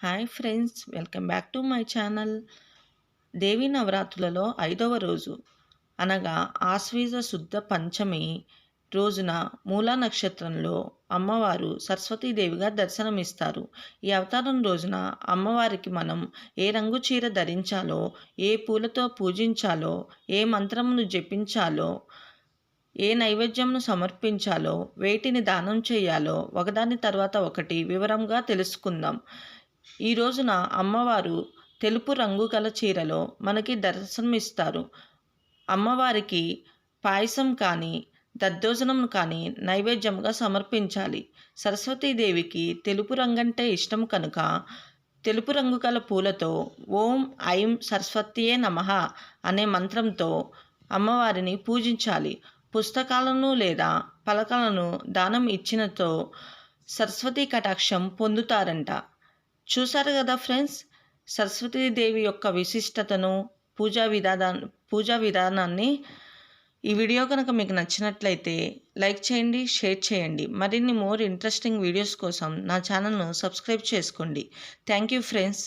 Hi friends welcome back to my channel. Devi నవరాత్రులలో ఐదవ రోజు. అనగా ఆశ్వీజ శుద్ధ పంచమి రోజున మూలా నక్షత్రంలో అమ్మవారు సరస్వతీదేవిగా దర్శనమిస్తారు. ఈ అవతారం రోజున అమ్మవారికి మనం ఏ రంగు చీర ధరించాలో ఏ పూలతో పూజించాలో ఏ మంత్రమును జపించాలో ఏ నైవేద్యంను సమర్పించాలో వేటిని దానం చేయాలో ఒకదాని తర్వాత ఒకటి వివరంగా తెలుసుకుందాం. ఈ రోజున అమ్మవారు తెలుపు రంగు గల చీరలో మనకి దర్శనమిస్తారు. అమ్మవారికి పాయసం కానీ దద్దోజనం కానీ నైవేద్యంగా సమర్పించాలి. సరస్వతీదేవికి తెలుపు రంగంటే ఇష్టం కనుక తెలుపు రంగు గల పూలతో ఓం ఐం సరస్వతియే నమః అనే మంత్రంతో అమ్మవారిని పూజించాలి. పుస్తకాలను లేదా పలకలను దానం ఇచ్చినతో సరస్వతీ కటాక్షం పొందుతారంట. చూశారు కదా ఫ్రెండ్స్? సరస్వతీదేవి యొక్క విశిష్టతను పూజా విధానా పూజా విధానాన్ని ఈ వీడియో కనుక మీకు నచ్చినట్లయితే లైక్ చేయండి షేర్ చేయండి. మరిన్ని మోర్ ఇంట్రెస్టింగ్ వీడియోస్ కోసం నా ఛానల్ను సబ్స్క్రైబ్ చేసుకోండి. Thank you friends.